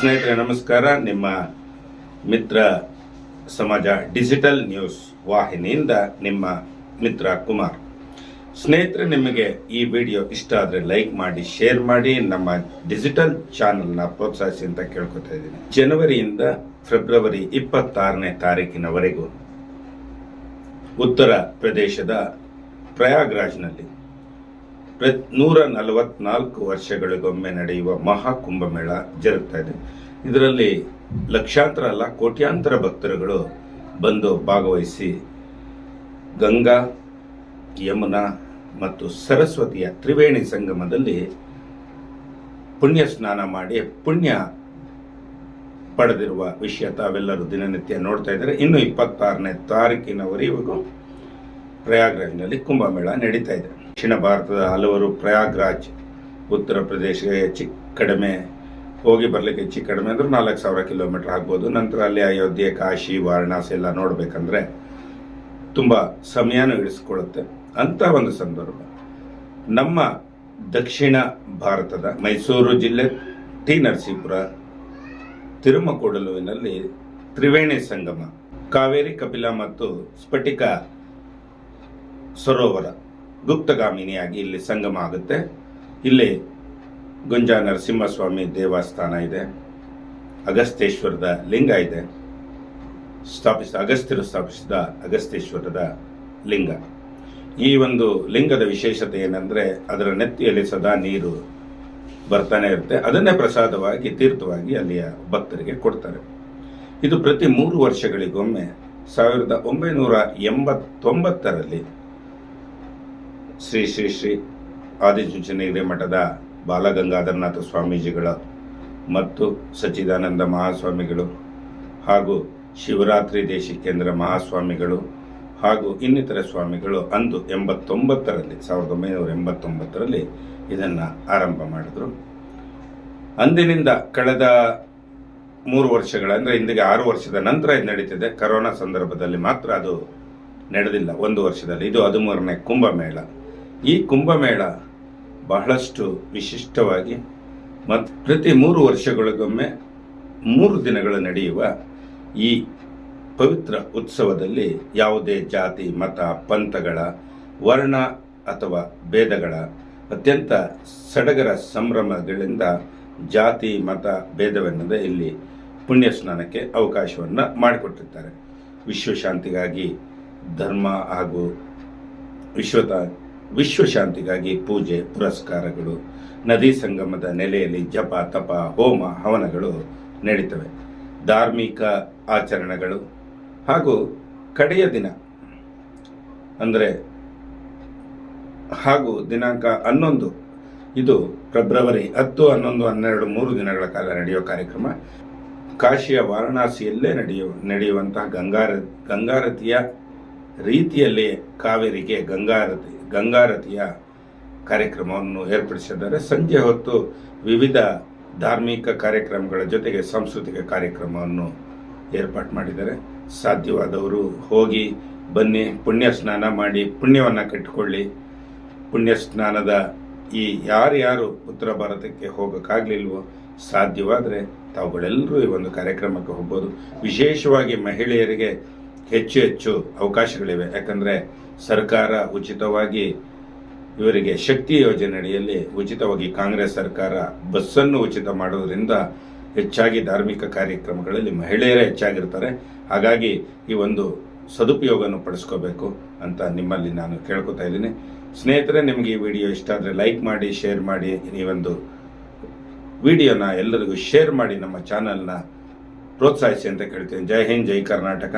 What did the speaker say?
ಸ್ನೇಹಿತರೆ, ನಮಸ್ಕಾರ. ನಿಮ್ಮ ಮಿತ್ರ ಸಮಾಜ ಡಿಜಿಟಲ್ ನ್ಯೂಸ್ ವಾಹಿನಿಯಿಂದ ನಿಮ್ಮ ಮಿತ್ರ ಕುಮಾರ್. ಸ್ನೇಹಿತರೆ, ನಿಮಗೆ ಈ ವಿಡಿಯೋ ಇಷ್ಟ ಆದರೆ ಲೈಕ್ ಮಾಡಿ, ಶೇರ್ ಮಾಡಿ. ನಮ್ಮ ಡಿಜಿಟಲ್ ಚಾನೆಲ್ನ ಪ್ರೋತ್ಸಾಹಿಸಿ ಅಂತ ಕೇಳ್ಕೊತಾ ಇದ್ದೀನಿ. ಜನವರಿಯಿಂದ ಫೆಬ್ರವರಿ ಇಪ್ಪತ್ತಾರನೇ ತಾರೀಕಿನವರೆಗೂ ಉತ್ತರ ಪ್ರದೇಶದ ಪ್ರಯಾಗ್ರಾಜ್ನಲ್ಲಿ ನೂರ ನಲವತ್ನಾಲ್ಕು ವರ್ಷಗಳಿಗೊಮ್ಮೆ ನಡೆಯುವ ಮಹಾಕುಂಭಮೇಳ ಜರುಗ್ತಾ ಇದೆ. ಇದರಲ್ಲಿ ಲಕ್ಷಾಂತರ ಅಲ್ಲ, ಕೋಟ್ಯಾಂತರ ಭಕ್ತರುಗಳು ಬಂದು ಭಾಗವಹಿಸಿ ಗಂಗಾ, ಯಮುನಾ ಮತ್ತು ಸರಸ್ವತಿಯ ತ್ರಿವೇಣಿ ಸಂಗಮದಲ್ಲಿ ಪುಣ್ಯ ಸ್ನಾನ ಮಾಡಿ, ಪುಣ್ಯ ಪಡೆದಿರುವ ವಿಷಯ ತಾವೆಲ್ಲರೂ ದಿನನಿತ್ಯ ನೋಡ್ತಾ ಇದ್ದಾರೆ. ಇನ್ನು ಇಪ್ಪತ್ತಾರನೇ ತಾರೀಕಿನವರೆಗೂ ಪ್ರಯಾಗ್ರಾಜ್ನಲ್ಲಿ ಕುಂಭಮೇಳ ನಡೀತಾ ಇದೆ. ದಕ್ಷಿಣ ಭಾರತದ ಹಲವರು ಪ್ರಯಾಗ್ರಾಜ್ ಉತ್ತರ ಪ್ರದೇಶಕ್ಕೆ ಹೆಚ್ಚು ಕಡಿಮೆ ಹೋಗಿ ಬರಲಿಕ್ಕೆ ಹೆಚ್ಚು ಕಡಿಮೆ ಅಂದರೆ ನಾಲ್ಕು ಸಾವಿರ ಕಿಲೋಮೀಟರ್ ಆಗ್ಬೋದು. ನಂತರ ಅಲ್ಲಿ ಅಯೋಧ್ಯೆ, ಕಾಶಿ, ವಾರಣಾಸಿ ಎಲ್ಲ ನೋಡಬೇಕಂದ್ರೆ ತುಂಬ ಸಮಯನೂ ಇಳಿಸ್ಕೊಳ್ಳುತ್ತೆ. ಅಂತ ಒಂದು ಸಂದರ್ಭ. ನಮ್ಮ ದಕ್ಷಿಣ ಭಾರತದ ಮೈಸೂರು ಜಿಲ್ಲೆ ಟಿ ನರಸೀಪುರ ತಿರುಮಕೂಡಲುವಿನಲ್ಲಿ ತ್ರಿವೇಣಿ ಸಂಗಮ, ಕಾವೇರಿ ಕಪಿಲ ಮತ್ತು ಸ್ಫಟಿಕ ಸರೋವರ ಗುಪ್ತಗಾಮಿನಿಯಾಗಿ ಇಲ್ಲಿ ಸಂಗಮ ಆಗುತ್ತೆ. ಇಲ್ಲಿ ಗುಂಜಾ ನರಸಿಂಹಸ್ವಾಮಿ ದೇವಸ್ಥಾನ ಇದೆ. ಅಗಸ್ತೇಶ್ವರದ ಲಿಂಗ ಇದೆ. ಸ್ಥಾಪಿಸಿದ ಅಗಸ್ತ್ಯರು ಸ್ಥಾಪಿಸಿದ ಅಗಸ್ತೇಶ್ವರದ ಲಿಂಗ. ಈ ಒಂದು ಲಿಂಗದ ವಿಶೇಷತೆ ಏನಂದ್ರೆ ಅದರ ನೆತ್ತಿಯಲ್ಲಿ ಸದಾ ನೀರು ಬರ್ತಾನೆ ಇರುತ್ತೆ. ಅದನ್ನೇ ಪ್ರಸಾದವಾಗಿ, ತೀರ್ಥವಾಗಿ ಅಲ್ಲಿಯ ಭಕ್ತರಿಗೆ ಕೊಡ್ತಾರೆ. ಇದು ಪ್ರತಿ ಮೂರು ವರ್ಷಗಳಿಗೊಮ್ಮೆ ಸಾವಿರದ ಒಂಬೈನೂರ ಎಂಬತ್ತೊಂಬತ್ತರಲ್ಲಿ ಶ್ರೀ ಶ್ರೀ ಶ್ರೀ ಆದಿಚುಂಚನ ಮಠದ ಬಾಲಗಂಗಾಧರನಾಥ ಸ್ವಾಮೀಜಿಗಳ ಮತ್ತು ಸಚ್ಚಿದಾನಂದ ಮಹಾಸ್ವಾಮಿಗಳು ಹಾಗೂ ಶಿವರಾತ್ರಿ ದೇಶಿಕೇಂದ್ರ ಮಹಾಸ್ವಾಮಿಗಳು ಹಾಗೂ ಇನ್ನಿತರ ಸ್ವಾಮಿಗಳು ಅಂದು ಎಂಬತ್ತೊಂಬತ್ತರಲ್ಲಿ, ಸಾವಿರದ ಒಂಬೈನೂರ ಎಂಬತ್ತೊಂಬತ್ತರಲ್ಲಿ ಇದನ್ನು ಆರಂಭ ಮಾಡಿದರು. ಅಂದಿನಿಂದ ಕಳೆದ ಮೂರು ವರ್ಷಗಳ, ಅಂದರೆ ಇಂದಿಗೆ ಆರು ವರ್ಷದ ನಂತರ ಇದು ನಡೀತಿದೆ. ಕರೋನಾ ಸಂದರ್ಭದಲ್ಲಿ ಮಾತ್ರ ಅದು ನಡೆದಿಲ್ಲ. ಒಂದು ವರ್ಷದಲ್ಲಿ. ಇದು ಹದಿಮೂರನೇ ಕುಂಭಮೇಳ. ಈ ಕುಂಭಮೇಳ ಬಹಳಷ್ಟು ವಿಶಿಷ್ಟವಾಗಿ ಮತ್ತು ಪ್ರತಿ ಮೂರು ವರ್ಷಗಳಿಗೊಮ್ಮೆ ಮೂರು ದಿನಗಳು ನಡೆಯುವ ಈ ಪವಿತ್ರ ಉತ್ಸವದಲ್ಲಿ ಯಾವುದೇ ಜಾತಿ, ಮತ, ಪಂಥಗಳ, ವರ್ಣ ಅಥವಾ ಭೇದಗಳ ಅತ್ಯಂತ ಸಡಗರ ಸಂಭ್ರಮಗಳಿಂದ ಜಾತಿ, ಮತ, ಭೇದವೆನ್ನದೆ ಇಲ್ಲಿ ಪುಣ್ಯ ಸ್ನಾನಕ್ಕೆ ಅವಕಾಶವನ್ನು ಮಾಡಿಕೊಟ್ಟಿರ್ತಾರೆ. ವಿಶ್ವಶಾಂತಿಗಾಗಿ ಧರ್ಮ ಹಾಗೂ ವಿಶ್ವತ ವಿಶ್ವಶಾಂತಿಗಾಗಿ ಪೂಜೆ, ಪುರಸ್ಕಾರಗಳು, ನದಿ ಸಂಗಮದ ನೆಲೆಯಲ್ಲಿ ಜಪ, ತಪ, ಹೋಮ, ಹವನಗಳು ನಡೀತವೆ. ಧಾರ್ಮಿಕ ಆಚರಣೆಗಳು ಹಾಗೂ ಕಡೆಯ ದಿನ, ಅಂದರೆ ಹಾಗೂ ದಿನಾಂಕ ಹನ್ನೊಂದು, ಇದು ಫೆಬ್ರವರಿ ಹತ್ತು, ಹನ್ನೊಂದು, ಹನ್ನೆರಡು, ಮೂರು ದಿನಗಳ ಕಾಲ ನಡೆಯುವ ಕಾರ್ಯಕ್ರಮ. ಕಾಶಿಯ ವಾರಣಾಸಿಯಲ್ಲೇ ನಡೆಯುವ ನಡೆಯುವಂತಹ ಗಂಗಾರ, ಗಂಗಾರತಿಯ ರೀತಿಯಲ್ಲಿ ಕಾವೇರಿಗೆ ಗಂಗಾರತಿ ಗಂಗಾರತಿಯ ಕಾರ್ಯಕ್ರಮವನ್ನು ಏರ್ಪಡಿಸಿದ್ದಾರೆ. ಸಂಜೆ ಹೊತ್ತು ವಿವಿಧ ಧಾರ್ಮಿಕ ಕಾರ್ಯಕ್ರಮಗಳ ಜೊತೆಗೆ ಸಾಂಸ್ಕೃತಿಕ ಕಾರ್ಯಕ್ರಮವನ್ನು ಏರ್ಪಾಡು ಮಾಡಿದ್ದಾರೆ. ಸಾಧ್ಯವಾದವರು ಹೋಗಿ ಬನ್ನಿ, ಪುಣ್ಯ ಸ್ನಾನ ಮಾಡಿ, ಪುಣ್ಯವನ್ನು ಕಟ್ಟಿಕೊಳ್ಳಿ. ಪುಣ್ಯ ಸ್ನಾನದ ಈ ಯಾರ್ಯಾರು ಉತ್ತರ ಭಾರತಕ್ಕೆ ಹೋಗೋಕ್ಕಾಗಲಿಲ್ವೋ, ಸಾಧ್ಯವಾದರೆ ತಾವುಗಳೆಲ್ಲರೂ ಈ ಒಂದು ಕಾರ್ಯಕ್ರಮಕ್ಕೆ ಹೋಗ್ಬೋದು. ವಿಶೇಷವಾಗಿ ಮಹಿಳೆಯರಿಗೆ ಹೆಚ್ಚು ಹೆಚ್ಚು ಅವಕಾಶಗಳಿವೆ. ಯಾಕಂದರೆ ಸರ್ಕಾರ ಉಚಿತವಾಗಿ ಇವರಿಗೆ ಶಕ್ತಿ ಯೋಜನೆ ಅಡಿಯಲ್ಲಿ ಉಚಿತವಾಗಿ ಕಾಂಗ್ರೆಸ್ ಸರ್ಕಾರ ಬಸ್ಸನ್ನು ಉಚಿತ ಮಾಡೋದ್ರಿಂದ ಹೆಚ್ಚಾಗಿ ಧಾರ್ಮಿಕ ಕಾರ್ಯಕ್ರಮಗಳಲ್ಲಿ ಮಹಿಳೆಯರೇ ಹೆಚ್ಚಾಗಿರ್ತಾರೆ. ಹಾಗಾಗಿ ಈ ಒಂದು ಸದುಪಯೋಗವನ್ನು ಪಡಿಸ್ಕೋಬೇಕು ಅಂತ ನಿಮ್ಮಲ್ಲಿ ನಾನು ಕೇಳ್ಕೊತಾ ಇದ್ದೀನಿ. ಸ್ನೇಹಿತರೆ, ನಿಮಗೆ ಈ ವಿಡಿಯೋ ಇಷ್ಟ ಆದರೆ ಲೈಕ್ ಮಾಡಿ, ಶೇರ್ ಮಾಡಿ, ಈ ಒಂದು ವಿಡಿಯೋನ ಎಲ್ಲರಿಗೂ ಶೇರ್ ಮಾಡಿ ನಮ್ಮ ಚಾನಲ್ನ ಪ್ರೋತ್ಸಾಹಿಸಿ ಅಂತ ಕೇಳ್ತೀನಿ. ಜೈ ಹಿಂದ್, ಜೈ ಕರ್ನಾಟಕ.